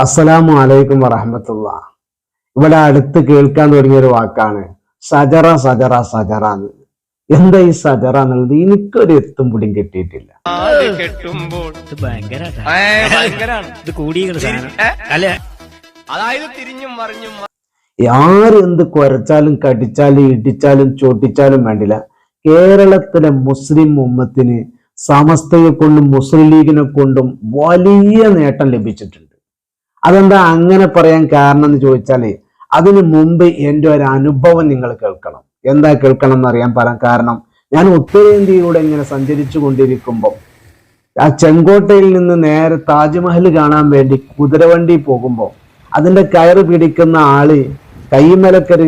അസ്സലാമു അലൈക്കും വറഹമത്തുള്ള. ഇവിടെ അടുത്ത് കേൾക്കാൻ തുടങ്ങിയ ഒരു വാക്കാണ് സജറ സജറ സജറ എന്ന് എന്താ ഈ സജറ എന്നുള്ളത് എനിക്കൊരു എത്തും പിടിയും കിട്ടിയിട്ടില്ല. അതായത് തിരിഞ്ഞും മറിഞ്ഞും ആര് എന്ത് കുരച്ചാലും കടിച്ചാലും ഇടിച്ചാലും ചോട്ടിച്ചാലും വേണ്ടില്ല. കേരളത്തിലെ മുസ്ലിം ഉമ്മത്തിന് സമസ്തയെ കൊണ്ടും മുസ്ലിം ലീഗിനെ കൊണ്ടും വലിയ നേട്ടം ലഭിച്ചിട്ടുണ്ട്. അതെന്താ അങ്ങനെ പറയാൻ കാരണം എന്ന് ചോദിച്ചാൽ അതിനു മുമ്പ് എന്റെ ഒരു അനുഭവം നിങ്ങൾ കേൾക്കണം. എന്താ കേൾക്കണം എന്ന് അറിയാൻ പറയാൻ കാരണം. ഞാൻ ഉത്തരേന്ത്യയിലൂടെ ഇങ്ങനെ സഞ്ചരിച്ചു കൊണ്ടിരിക്കുമ്പോൾ ആ ചെങ്കോട്ടയിൽ നിന്ന് നേരെ താജ്മഹൽ കാണാൻ വേണ്ടി കുതിരവണ്ടി പോകുമ്പോൾ അതിന്റെ കയറ് പിടിക്കുന്ന ആൾ കൈമലക്കൊരു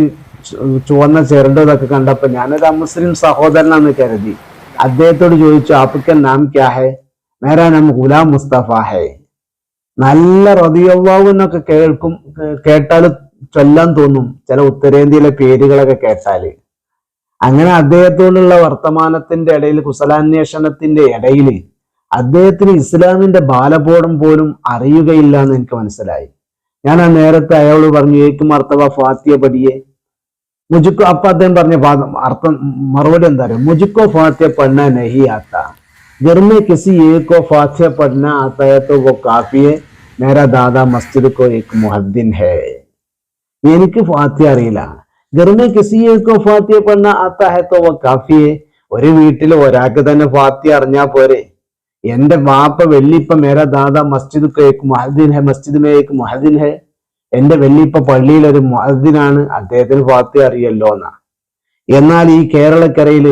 ചുവന്ന ചെറുണ്ടതൊക്കെ കണ്ടപ്പോൾ ഞാനൊരു മുസ്ലിം സഹോദരനാന്ന് കരുതി. അദ്ദേഹത്തോട് ചോദിച്ചു ആപ്പിക്കൻ നാം ക്യാ ഹേ? മേരാ നാം ഗുലാം മുസ്തഫ ഹെ. നല്ല റതിയവ്വാവ് എന്നൊക്കെ കേൾക്കും കേട്ടാൽ ചൊല്ലാൻ തോന്നും ചില ഉത്തരേന്ത്യയിലെ പേരുകളൊക്കെ കേട്ടാൽ അങ്ങനെ അദ്ദേഹത്തോടുള്ള വർത്തമാനത്തിന്റെ ഇടയിൽ കുശലാന്വേഷണത്തിന്റെ ഇടയിൽ അദ്ദേഹത്തിന് ഇസ്ലാമിന്റെ ബാലബോധം പോലും അറിയുകയില്ല എന്ന് എനിക്ക് മനസ്സിലായി. ഞാൻ ആ നേരത്തെ അയാളോട് പറഞ്ഞു ഏക്കും അർത്ഥവ ഫാത്തിയ പടിയെ. മുജുക്കോ അപ്പൊ അദ്ദേഹം പറഞ്ഞ അർത്ഥം മറുപടി എന്താ പറയുക മുജുക്കോ ഫാത്തിയ പണ്ണ നഹിയാത്ത ആത്ത. കിസി ഏക്കോ ഫാത്തിയ പണ്ണ ആത്തായ തോ കാഫിയെ മേരാ ദാദാ മസ്ജിദ് കോ മുഹദ്ദിൻ ഹേ. എനിക്ക് ഫാത്തിയ അറിയില്ല. ഗർമേ കിസിയേക്കോ ഫാത്തിയ പണ ആത്താ ഹെത്തോ തോ കാഫിയെ. ഒരു വീട്ടിൽ ഒരാൾക്ക് തന്നെ ഫാത്തിയ അറിഞ്ഞാ പോരെ. എന്റെ വാപ്പ വെള്ളിപ്പ മേരാ ദാദാ മസ്ജിദ് കേക്ക് മഹദ്ദീൻ ഹെ മസ്ജിദ് മേക്ക് മഹദ്ദീൻ ഹെ. എന്റെ വെള്ളിപ്പ പള്ളിയിൽ ഒരു മഹദ്ദീനാണ്. അദ്ദേഹത്തിന് ഫാത്തിയ അറിയല്ലോ എന്നാ എന്നാൽ ഈ കേരളക്കരയിൽ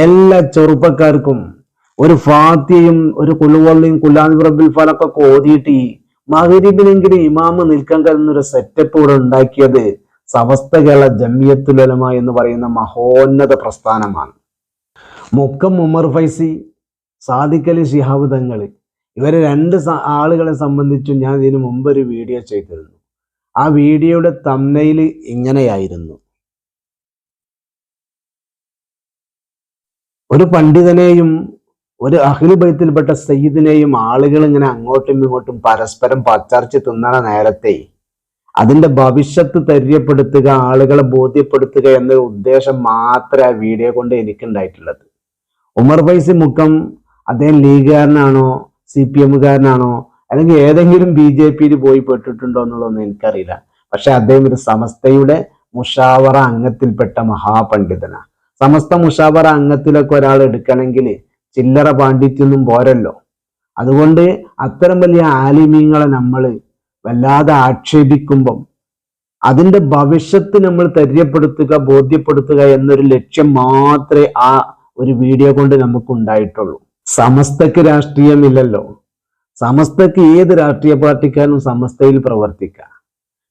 എല്ലാ ചെറുപ്പക്കാർക്കും ഒരു ഫാത്തിയും ഒരു കുലുവള്ളിയും കുല്ലാന്തി റബ്ബിൽ ഫലക്കൊക്കെ ഓതിയിട്ട് ഈ മകരിബിനെങ്കിലും ഇമാമ് നിൽക്കാൻ കഴിയുന്നൊരു സെറ്റപ്പ് ഇവിടെ ഉണ്ടാക്കിയത് സമസ്ത കേരള ജമിയത്തുലമ എന്ന് പറയുന്ന മഹോന്നത പ്രസ്ഥാനമാണ്. മുക്കം ഉമർ ഫൈസി സാദിഖലി ശിഹാബ് തങ്ങൾ ഇവരെ രണ്ട് ആളുകളെ സംബന്ധിച്ചും ഞാൻ ഇതിനു മുമ്പ് ഒരു വീഡിയോ ചെയ്തിരുന്നു. ആ വീഡിയോയുടെ തമ്മയിൽ ഇങ്ങനെയായിരുന്നു. ഒരു പണ്ഡിതനെയും ഒരു അഖിൽ ബൈത്തിൽപ്പെട്ട സയ്യിദിനെയും ആളുകൾ ഇങ്ങനെ അങ്ങോട്ടും ഇങ്ങോട്ടും പരസ്പരം പച്ചർച്ച് തിന്നണ നേരത്തെ അതിന്റെ ഭവിഷ്യത്ത് തര്യപ്പെടുത്തുക ആളുകളെ ബോധ്യപ്പെടുത്തുക എന്ന ഉദ്ദേശം മാത്രമേ ആ വീഡിയോ കൊണ്ട് എനിക്കുണ്ടായിട്ടുള്ളത്. ഉമർ ഫൈസി മുഖം അദ്ദേഹം ലീഗുകാരനാണോ സി പി എമ്മുകാരനാണോ അല്ലെങ്കിൽ ഏതെങ്കിലും ബി ജെ പിയിൽ പോയി പെട്ടിട്ടുണ്ടോ എന്നുള്ളതൊന്നും എനിക്കറിയില്ല. പക്ഷെ അദ്ദേഹം ഒരു സമസ്തയുടെ മുഷാവറ അംഗത്തിൽപ്പെട്ട മഹാപണ്ഡിതനാണ്. സമസ്ത മുഷാവറ അംഗത്തിലൊക്കെ ഒരാൾ എടുക്കണമെങ്കിൽ ചില്ലറ പാണ്ഡിത്യൊന്നും പോരല്ലോ. അതുകൊണ്ട് അത്തരം വലിയ ആലിമീങ്ങളെ നമ്മൾ വല്ലാതെ ആക്ഷേപിക്കുമ്പം അതിന്റെ ഭവിഷ്യത്ത് നമ്മൾ തെര്യപ്പെടുത്തുക ബോധ്യപ്പെടുത്തുക എന്നൊരു ലക്ഷ്യം മാത്രമേ ആ ഒരു വീഡിയോ കൊണ്ട് നമുക്ക് ഉണ്ടായിട്ടുള്ളൂ സമസ്തക്ക് രാഷ്ട്രീയമില്ലല്ലോ. സമസ്തക്ക് ഏത് രാഷ്ട്രീയ പാർട്ടിക്കാരും സമസ്തയിൽ പ്രവർത്തിക്കാം.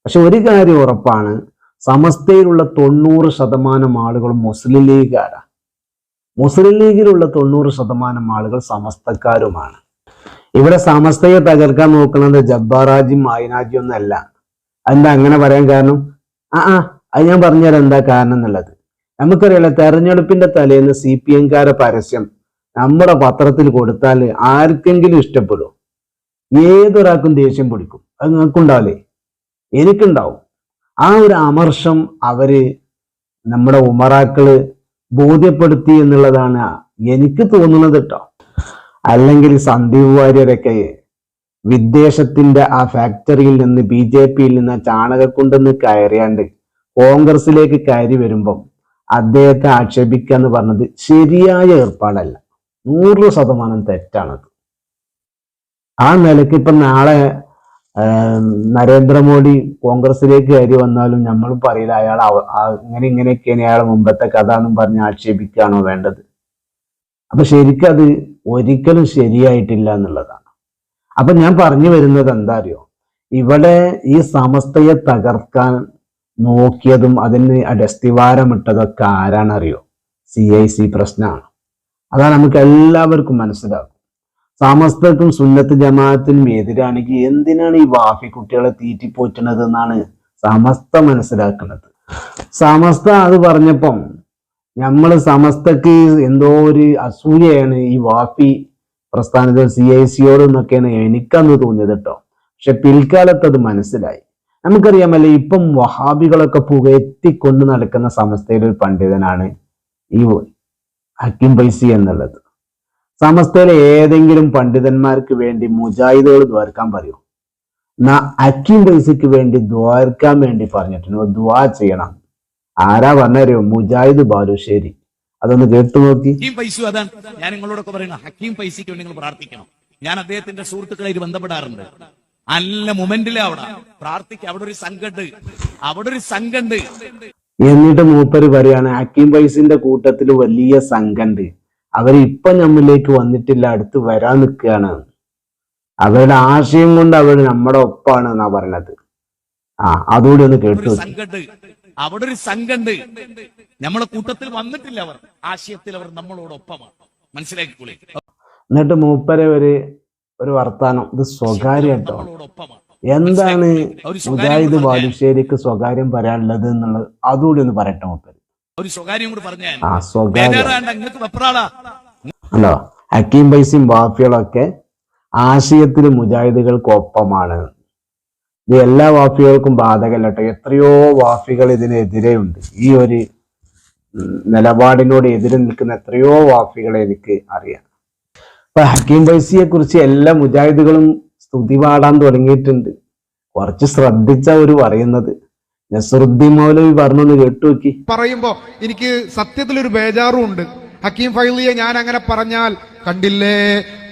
പക്ഷെ ഒരു കാര്യം ഉറപ്പാണ് സമസ്തയിലുള്ള തൊണ്ണൂറ് ശതമാനം ആളുകളും മുസ്ലിം ലീഗുകാരാണ് മുസ്ലിം ലീഗിലുള്ള തൊണ്ണൂറ് ശതമാനം ആളുകൾ സമസ്തക്കാരുമാണ്. ഇവിടെ സമസ്തയെ തകർക്കാൻ നോക്കുന്നത് ജബ്ബാറാജിയും മായനാജിയും ഒന്നല്ല. എന്താ അങ്ങനെ പറയാൻ കാരണം? ആ ആ അത് ഞാൻ പറഞ്ഞുതരാം എന്താ കാരണം എന്നുള്ളത്. നമുക്കറിയാലോ തെരഞ്ഞെടുപ്പിന്റെ തലേന്ന് സി പി എംകാരെ പരസ്യം നമ്മുടെ പത്രത്തിൽ കൊടുത്താൽ ആർക്കെങ്കിലും ഇഷ്ടപ്പെടും ഏതൊരാൾക്കും ദേഷ്യം പിടിക്കും. അത് നിങ്ങൾക്കുണ്ടാവില്ലേ? എനിക്കുണ്ടാവും. ആ ഒരു അമർഷം അവർ നമ്മുടെ ഉമറാക്കൾ ബോധ്യപ്പെടുത്തി എന്നുള്ളതാണ് എനിക്ക് തോന്നുന്നത് കേട്ടോ. അല്ലെങ്കിൽ സന്ദീപ് വാര്യരൊക്കെ വിദ്ദേശത്തിന്റെ ആ ഫാക്ടറിയിൽ നിന്ന് ബി ജെ പിയിൽ നിന്ന് ചാണകക്കുണ്ടെന്ന് കയറിയാണ്ട് കോൺഗ്രസിലേക്ക് കയറി വരുമ്പം അദ്ദേഹത്തെ ആക്ഷേപിക്കുക എന്ന് പറഞ്ഞത് ശരിയായ ഏർപ്പാടല്ല. നൂറ് ശതമാനം തെറ്റാണത്. ആ നിലയ്ക്ക് ഇപ്പൊ നാളെ നരേന്ദ്രമോദി കോൺഗ്രസിലേക്ക് കയറി വന്നാലും നമ്മളും പറയില്ല അയാൾ അങ്ങനെ ഇങ്ങനെ ഇങ്ങനെയൊക്കെയാണ് അയാളെ മുമ്പത്തെ കഥ എന്നും പറഞ്ഞ് ആക്ഷേപിക്കുകയാണോ വേണ്ടത്? അപ്പൊ ശരിക്കും അത് ഒരിക്കലും ശരിയായിട്ടില്ല എന്നുള്ളതാണ്. അപ്പൊ ഞാൻ പറഞ്ഞു വരുന്നത് എന്താ അറിയോ? ഇവിടെ ഈ സമസ്തയെ തകർക്കാൻ നോക്കിയതും അതിന് അടസ്തിവാരമിട്ടതൊക്കെ ആരാണറിയോ സി ഐ സി പ്രശ്നമാണ്. അതാണ് നമുക്ക് എല്ലാവർക്കും മനസ്സിലാക്കും സമസ്തക്കും സുന്നത്ത് ജമാഅത്തിനും എതിരാണെങ്കിൽ എന്തിനാണ് ഈ വാഫി കുട്ടികളെ തീറ്റിപ്പോറ്റണത് എന്നാണ് സമസ്ത മനസ്സിലാക്കുന്നത്. സമസ്ത അത് പറഞ്ഞപ്പം നമ്മൾ സമസ്തക്ക് എന്തോ ഒരു അസൂയയാണ് ഈ വാഫി പ്രസ്ഥാനത്തിൽ സി ഐ സിയോട് എന്നൊക്കെയാണ് എനിക്കന്ന് തോന്നിയത് കേട്ടോ. പക്ഷെ പിൽക്കാലത്ത് അത് മനസ്സിലായി. നമുക്കറിയാമല്ലേ ഇപ്പം വഹാബികളൊക്കെ പുകയെത്തിക്കൊണ്ട് നടക്കുന്ന സമസ്തയിലെ ഒരു പണ്ഡിതനാണ് ഈ ഹക്കിം പൈസി എന്നുള്ളത്. സമസ്തയിലെ ഏതെങ്കിലും പണ്ഡിതന്മാർക്ക് വേണ്ടി മുജാഹിദുകൾ ദ്വാരക്കാൻ പറയൂ. എന്നാ അക്കിം പൈസയ്ക്ക് വേണ്ടി ദ്വാരക്കാൻ വേണ്ടി പറഞ്ഞിട്ടുണ്ട്. ദ്വാ ചെയ്യണം. ആരാ പറഞ്ഞോ മുജാഹിദ് ബാലുശ്ശേരി. അതൊന്ന് കേട്ടു നോക്കി. ഹക്കീം പൈസു അതാണ്. ഞാൻ നിങ്ങളോടൊക്കെ പറയുന്നത് ഹക്കീം പൈസയ്ക്ക് വേണ്ടി നിങ്ങൾ പ്രാർത്ഥിക്കണം. ഞാൻ അദ്ദേഹത്തിന്റെ സുഹൃത്തുക്കളെ ബന്ധപ്പെടാറുണ്ട്. നല്ല മൊമെന്റിലെ അവിടെ. പ്രാർത്ഥിക്ക അവിടെ ഒരു സംഘണ്ട്. അവിടെ ഒരു സംഘണ്ട്. എന്നിട്ട് മൂപ്പര് പറയാണ് ഹക്കീം പൈസിന്റെ കൂട്ടത്തിൽ വലിയ സംഘണ്ട്. അവർ ഇപ്പൊ നമ്മിലേക്ക് വന്നിട്ടില്ല അടുത്ത് വരാൻ നിൽക്കുകയാണ്. അവരുടെ ആശയം കൊണ്ട് അവർ നമ്മുടെ ഒപ്പാണ് എന്നാ പറഞ്ഞത് ആ അതുകൂടി ഒന്ന് കേട്ടു. അവിടെ ഒരു സംഘണ്ട്. നമ്മളെ കൂട്ടത്തിൽ വന്നിട്ടില്ല അവർ. ആശയത്തിൽ അവർ നമ്മളോടൊപ്പമാണ് മനസ്സിലാക്കി എന്നിട്ട് മൂപ്പരെ ഒരു ഒരു വർത്താനം. ഇത് സ്വകാര്യ കേട്ടോ. എന്താണ് ഇത് മുജാഹിദ് ബാലുശ്ശേരിക്ക് സ്വകാര്യം പറയാനുള്ളത് എന്നുള്ളത്? അതുകൂടി ഒന്ന് പറയട്ടെ മൂപ്പര്. ഒരു സ്വകാര്യം കൂടി പറഞ്ഞാൽ നിങ്ങൾക്ക് വെപ്രാളാ. അല്ലോ ഹക്കീം പൈസയും വാഫികളൊക്കെ ആശയത്തിൽ മുജാഹിദുകൾക്കൊപ്പമാണ്. ഇത് എല്ലാ വാഫികൾക്കും ബാധകല്ല കേട്ടോ എത്രയോ വാഫികൾ ഇതിനെതിരെ ഉണ്ട് ഈ ഒരു നിലപാടിനോട് എതിരെ നിൽക്കുന്ന എത്രയോ വാഫികളെ എനിക്ക് അറിയാം. അപ്പൊ ഹക്കീം ബൈസിയെ കുറിച്ച് എല്ലാ മുജാഹിദുകളും സ്തുതി പാടാൻ തുടങ്ങിയിട്ടുണ്ട്. കുറച്ച് ശ്രദ്ധിച്ച ഒരു പറയുന്നത്. നസറുദ്ദീൻ മൗലവി പറഞ്ഞൊന്ന് കേട്ടു നോക്കി പറയുമ്പോ എനിക്ക് സത്യത്തിൽ ഒരു ബേജാറും ഉണ്ട് ഹക്കീം ഫൈലിയെ ഞാൻ അങ്ങനെ പറഞ്ഞാൽ കണ്ടില്ലേ?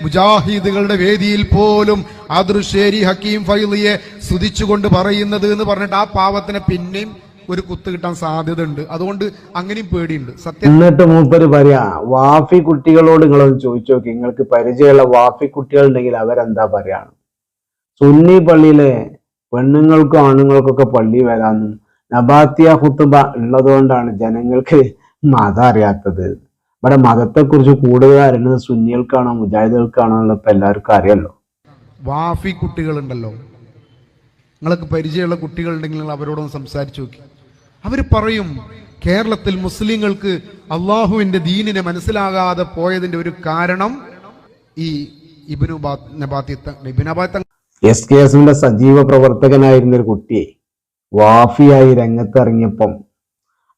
മുജാഹിദുകളുടെ വേദിയിൽ പോലും ആദൃശ്ശേരി ഹക്കീം ഫൈലിയെ സ്തുതിച്ചുകൊണ്ട് പറയുന്നത് എന്ന് പറഞ്ഞിട്ട് ആ പാവത്തിന് പിന്നെയും ഒരു കുത്ത് കിട്ടാൻ സാധ്യത ഉണ്ട് അതുകൊണ്ട് അങ്ങനെയും പേടിയുണ്ട്. സത്യം എന്നിട്ട് മൂപ്പര് പറയാ വാഫി കുട്ടികളോട് നിങ്ങളൊന്ന് ചോദിച്ചു നോക്കി നിങ്ങൾക്ക് പരിചയമുള്ള വാഫി കുട്ടികൾ ഉണ്ടെങ്കിൽ അവരെന്താ പറയാണ്? സുന്നി പള്ളിയിലെ പെണ്ണുങ്ങൾക്കും ആണുങ്ങൾക്കൊക്കെ പള്ളി വരാമെന്നും നബാത്തിയ ഹുത്തുബ ഉള്ളതുകൊണ്ടാണ് ജനങ്ങൾക്ക് മതം അറിയാത്തത്. ഇവിടെ മതത്തെക്കുറിച്ച് കൂടുതൽ അറിയുന്നത് സുന്നികൾക്കാണോ മുജാഹിദുകൾക്കാണോ ഇപ്പൊ എല്ലാവർക്കും അറിയാലോ. വാഫി കുട്ടികളുണ്ടല്ലോ. നിങ്ങൾക്ക് പരിചയമുള്ള കുട്ടികളുണ്ടെങ്കിൽ നിങ്ങൾ അവരോടൊന്ന് സംസാരിച്ചു നോക്കി. അവർ പറയും കേരളത്തിൽ മുസ്ലിങ്ങൾക്ക് അള്ളാഹുവിന്റെ ദീനിനെ മനസ്സിലാകാതെ പോയതിന്റെ ഒരു കാരണം ഈ ഇബിനു നബാത്തി ഇബിനബാത്ത എസ് കെ എസിന്റെ സജീവ പ്രവർത്തകനായിരുന്ന ഒരു കുട്ടിയെ വാഫിയായി രംഗത്തിറങ്ങിയപ്പം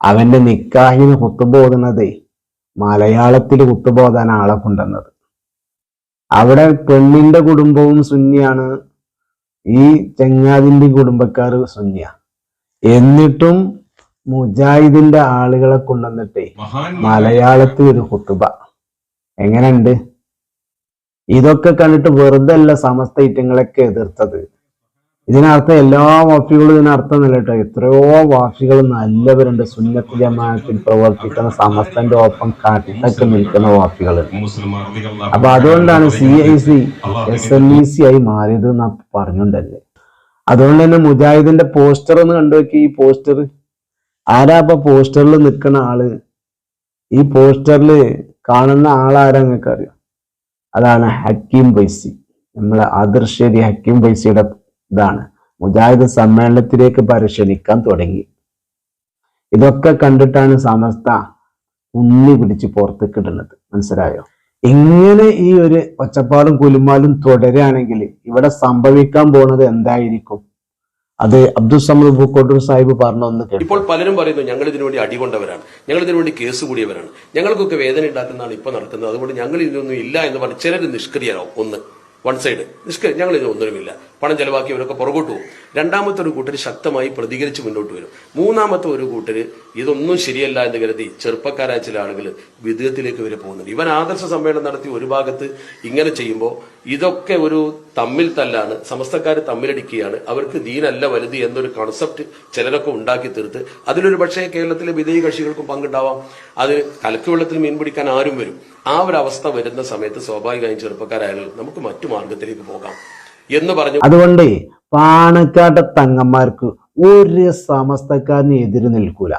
അവന്റെ നിക്കാഹിന് കുത്തുബോധനത് മലയാളത്തിൽ കുത്തുബോധാൻ ആളെ കൊണ്ടുവന്നത് അവിടെ പെണ്ണിന്റെ കുടുംബവും സുന്നിയാണ്. ഈ ചെങ്ങാതിന്റെ കുടുംബക്കാർ സുന്നിയ. എന്നിട്ടും മുജാഹിദിന്റെ ആളുകളെ കൊണ്ടുവന്നിട്ടേ മലയാളത്തിൽ ഒരു കുത്തുബ. എങ്ങനെയുണ്ട്? ഇതൊക്കെ കണ്ടിട്ട് വെറുതെ അല്ല സമസ്ത ഐറ്റങ്ങളൊക്കെ എതിർത്തത്. ഇതിനർത്ഥം എല്ലാ വാഫികളും ഇതിനർത്ഥം അല്ല കേട്ടോ. എത്രയോ വാഫികൾ നല്ലവരുണ്ട്. സുന്നത്ത് ജമാനത്തിൽ പ്രവർത്തിക്കുന്ന സമസ്തന്റെ ഒപ്പം കാട്ടിട്ടൊക്കെ നിൽക്കുന്ന വാഫികൾ. അപ്പൊ അതുകൊണ്ടാണ് C I C S L E C ആയി മാറിയത് എന്നാ പറഞ്ഞുകൊണ്ടല്ലേ അതുകൊണ്ട് തന്നെ മുജാഹിദിന്റെ പോസ്റ്റർ ഒന്ന് കണ്ടുവെക്കി ഈ പോസ്റ്റർ ആരാ അപ്പൊ പോസ്റ്ററിൽ നിൽക്കുന്ന ആൾ? ഈ പോസ്റ്ററിൽ കാണുന്ന ആളാരാ നിങ്ങൾക്ക് അറിയാം അതാണ് ഹക്കീം വൈസി നമ്മളെ ആദർശേരി ഹക്കീം വൈസിയുടെ ഇതാണ്. മുജാഹിദ് സമ്മേളനത്തിലേക്ക് പരിശീലിക്കാൻ തുടങ്ങി. ഇതൊക്കെ കണ്ടിട്ടാണ് സമസ്ത ഉണ്ണി പിടിച്ച് പുറത്തേക്ക് ഇടുന്നത് മനസ്സിലായോ? ഇങ്ങനെ ഈ ഒരു ഒച്ചപ്പാടും കുലുമാലും തുടരുകയാണെങ്കിൽ ഇവിടെ സംഭവിക്കാൻ പോണത് എന്തായിരിക്കും? അത് അബ്ദുൽ സമദ് പൂക്കോട്ടൂർ സാഹിബ് പറഞ്ഞു ഒന്ന് കേട്ടു. ഇപ്പോൾ പലരും പറയുന്നു ഞങ്ങൾ ഇതിനു വേണ്ടി അടികൊണ്ടവരാണ്. ഞങ്ങൾ ഇതിനു വേണ്ടി കേസ് കൂടിയവരാണ്. ഞങ്ങൾക്കൊക്കെ വേദന ഉണ്ടാക്കുന്നതാണ് ഇപ്പൊ നടക്കുന്നത്. അതുകൊണ്ട് ഞങ്ങൾ ഇതിനൊന്നും ഇല്ല എന്ന് പറഞ്ഞ് ചിലർ നിഷ്ക്രിയരാവും. ഒന്ന്. One side. നിഷ്ക്രിയ ഞങ്ങൾ ഇതിനൊന്നുമില്ല പണം ചെലവാക്കിയവരൊക്കെ പുറകോട്ട് പോകും. രണ്ടാമത്തെ ഒരു കൂട്ടർ ശക്തമായി പ്രതികരിച്ച് മുന്നോട്ട് വരും. മൂന്നാമത്തെ ഒരു കൂട്ടര് ഇതൊന്നും ശരിയല്ല എന്ന് കരുതി ചെറുപ്പക്കാരായ ചില ആളുകൾ വിധേയത്തിലേക്ക് വരെ പോകുന്നുണ്ട്. ഇവൻ ആദർശ സമ്മേളനം നടത്തി ഒരു ഭാഗത്ത് ഇങ്ങനെ ചെയ്യുമ്പോൾ ഇതൊക്കെ ഒരു തമ്മിൽ തല്ലാണ് സമസ്തക്കാർ തമ്മിലടിക്കുകയാണ് അവർക്ക് ദീനല്ല വലുത് എന്നൊരു കോൺസെപ്റ്റ് ചിലരൊക്കെ ഉണ്ടാക്കി തീർത്ത് അതിലൊരു പക്ഷേ കേരളത്തിലെ വിധേയ കക്ഷികൾക്കും പങ്കുണ്ടാവാം. അത് കലക്കുവെള്ളത്തിൽ മീൻ പിടിക്കാൻ ആരും വരും. ആ ഒരു അവസ്ഥ വരുന്ന സമയത്ത് സ്വാഭാവികമായും ചെറുപ്പക്കാരായാലും നമുക്ക് മറ്റു മാർഗത്തിലേക്ക് പോകാം. എന്ന് പറഞ്ഞു അതുകൊണ്ട് പാണക്കാട്ട തങ്ങന്മാർക്ക് ഒരു സമസ്തക്കാരന് എതിര് നിൽക്കൂല.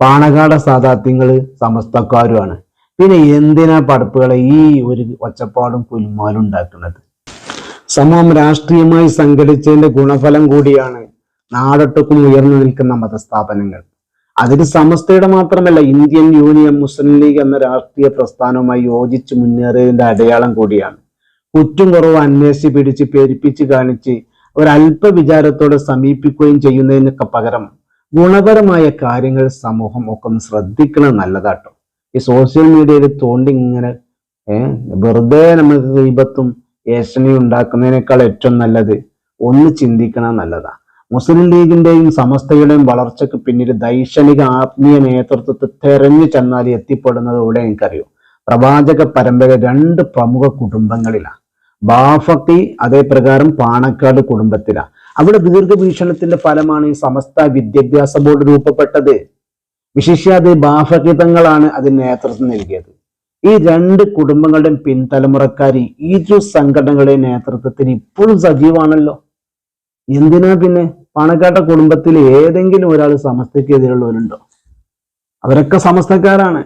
പാണക്കാട് സാധാത്യങ്ങൾ സമസ്തക്കാരുമാണ്. പിന്നെ എന്തിനാ പടപ്പുകളെ ഈ ഒരു ഒച്ചപ്പാടും കുലുമാലും ഉണ്ടാക്കുന്നത്? സമൂഹം രാഷ്ട്രീയമായി സംഘടിച്ചതിന്റെ ഗുണഫലം കൂടിയാണ് നാടൊട്ടുക്കും ഉയർന്നു നിൽക്കുന്ന മതസ്ഥാപനങ്ങൾ. അതിന് സമസ്തയുടെ മാത്രമല്ല ഇന്ത്യൻ യൂണിയൻ മുസ്ലിം ലീഗ് എന്ന രാഷ്ട്രീയ പ്രസ്ഥാനവുമായി യോജിച്ച് മുന്നേറിയതിന്റെ അടയാളം കൂടിയാണ് കുറ്റും കുറവ് അന്വേഷിച്ച് പിടിച്ച് പെരുപ്പിച്ച് കാണിച്ച് ഒരല്പ വിചാരത്തോടെ സമീപിക്കുകയും ചെയ്യുന്നതിനൊക്കെ പകരം ഗുണപരമായ കാര്യങ്ങൾ സമൂഹം ഒക്കെ ഒന്ന് ശ്രദ്ധിക്കണം നല്ലതാട്ടോ. ഈ സോഷ്യൽ മീഡിയയിൽ തോണ്ടി ഇങ്ങനെ വെറുതെ നമുക്ക് ദീപത്തും ഏഷണിയും ഉണ്ടാക്കുന്നതിനേക്കാൾ ഏറ്റവും നല്ലത് ഒന്ന് ചിന്തിക്കണം നല്ലതാ. മുസ്ലിം ലീഗിന്റെയും സമസ്തയുടെയും വളർച്ചയ്ക്ക് പിന്നിൽ ദൈക്ഷണിക ആത്മീയ നേതൃത്വത്തെ തെരഞ്ഞു ചെന്നാൽ എത്തിപ്പെടുന്നത് ഇവിടെ എനിക്കറിയൂ? പ്രവാചക പരമ്പര രണ്ട് പ്രമുഖ കുടുംബങ്ങളിലാണ് ബാഫക്കി അതേപ്രകാരം പാണക്കാട് കുടുംബത്തിലാണ് അവിടെ ദീർഘവീക്ഷണത്തിന്റെ ഫലമാണ് ഈ സമസ്ത വിദ്യാഭ്യാസ ബോർഡ് രൂപപ്പെട്ടത്. വിശിഷ്യാതെ ബാഫകിതങ്ങളാണ് അതിന് നേതൃത്വം നൽകിയത്. ഈ രണ്ട് കുടുംബങ്ങളുടെയും പിൻതലമുറക്കാർ ഈ ഇരു സംഘടനകളുടെ നേതൃത്വത്തിന് ഇപ്പോഴും സജീവാണല്ലോ. എന്തിനാ പിന്നെ പണക്കാട്ട കുടുംബത്തിൽ ഏതെങ്കിലും ഒരാൾ സമസ്തക്കെതിരുള്ളവരുണ്ടോ അവരൊക്കെ സമസ്തക്കാരാണ്.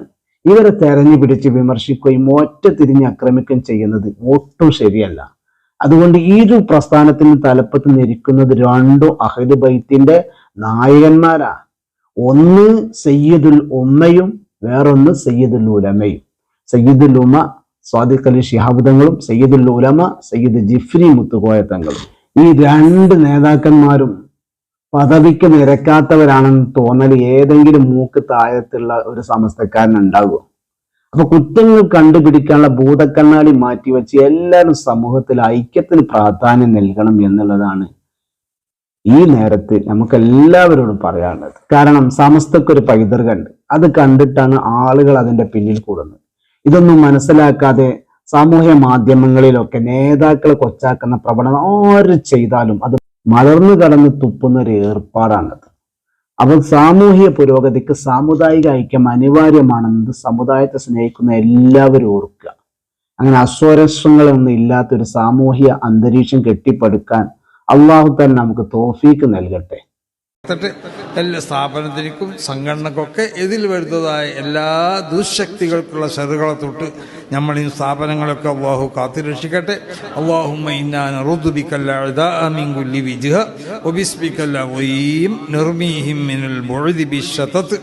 ഇവരെ തെരഞ്ഞു പിടിച്ച് വിമർശിക്കുകയും ഒറ്റ തിരിഞ്ഞ് ആക്രമിക്കുകയും ചെയ്യുന്നത് ഒട്ടും ശരിയല്ല. അതുകൊണ്ട് ഈ ഒരു പ്രസ്ഥാനത്തിന് തലപ്പത്ത് നിരിക്കുന്നത് രണ്ടു അഹദ് ബൈത്തിന്റെ നായകന്മാരാ. ഒന്ന് സയ്യിദുൽ ഉമ്മയും വേറൊന്ന് സയ്യിദുൽ ഉലമയും. സയ്യിദുൽ ഉമ സ്വാദിഖ് അലി ഷിഹാബുദങ്ങളും സയ്യിദുൽ ഉലമ സയ്യിദ് ജിഫ്രി മുത്തുകോയത്തങ്ങളും ഈ രണ്ട് നേതാക്കന്മാരും പദവിക്ക് നിരക്കാത്തവരാണെന്ന് തോന്നൽ ഏതെങ്കിലും മൂക്ക് താഴത്തുള്ള ഒരു സമസ്തക്കാരൻ ഉണ്ടാകുമോ അപ്പൊ കുറ്റങ്ങൾ കണ്ടുപിടിക്കാനുള്ള ഭൂതക്കണ്ണാടി മാറ്റിവെച്ച് എല്ലാവരും സമൂഹത്തിൽ ഐക്യത്തിന് പ്രാധാന്യം നൽകണം എന്നുള്ളതാണ് ഈ നേരത്ത് നമുക്ക് എല്ലാവരോടും പറയാനുള്ളത്. കാരണം സമസ്തക്കൊരു പൈതൃകമുണ്ട്. അത് കണ്ടിട്ടാണ് ആളുകൾ അതിന്റെ പിന്നിൽ കൂടുന്നത്. ഇതൊന്നും മനസ്സിലാക്കാതെ സാമൂഹ്യ മാധ്യമങ്ങളിലൊക്കെ നേതാക്കളെ കൊച്ചാക്കുന്ന പ്രവണത ആര് ചെയ്താലും അത് മലർന്നു കടന്ന് തുപ്പുന്ന ഒരു ഏർപ്പാടാണത്. അപ്പോൾ സാമൂഹിക പുരോഗതിക്ക് സാമുദായിക ഐക്യം അനിവാര്യമാണെന്നത് സമുദായത്തെ സ്നേഹിക്കുന്ന എല്ലാവരും ഓർക്കുക. അങ്ങനെ അസ്വരസ്വങ്ങളൊന്നും ഇല്ലാത്തൊരു സാമൂഹിക അന്തരീക്ഷം കെട്ടിപ്പടുക്കാൻ അള്ളാഹു തന്നെ നമുക്ക് തോഫീക്ക് നൽകട്ടെ. ത്തിട്ട് എല്ലാ സ്ഥാപനത്തിനും സംഘടനക്കൊക്കെ എതിൽ വരുന്നതായ എല്ലാ ദുശക്തികൾക്കുള്ള ഷെറുകളെ തൊട്ട് നമ്മൾ ഈ സ്ഥാപനങ്ങളൊക്കെ അള്ളാഹു കാത്തുരക്ഷിക്കട്ടെ അള്ളാഹുമ്മ ഒബിസ്ബിക്കല്ല നിർമീഹിം മിനൽ ബിശതത്ത്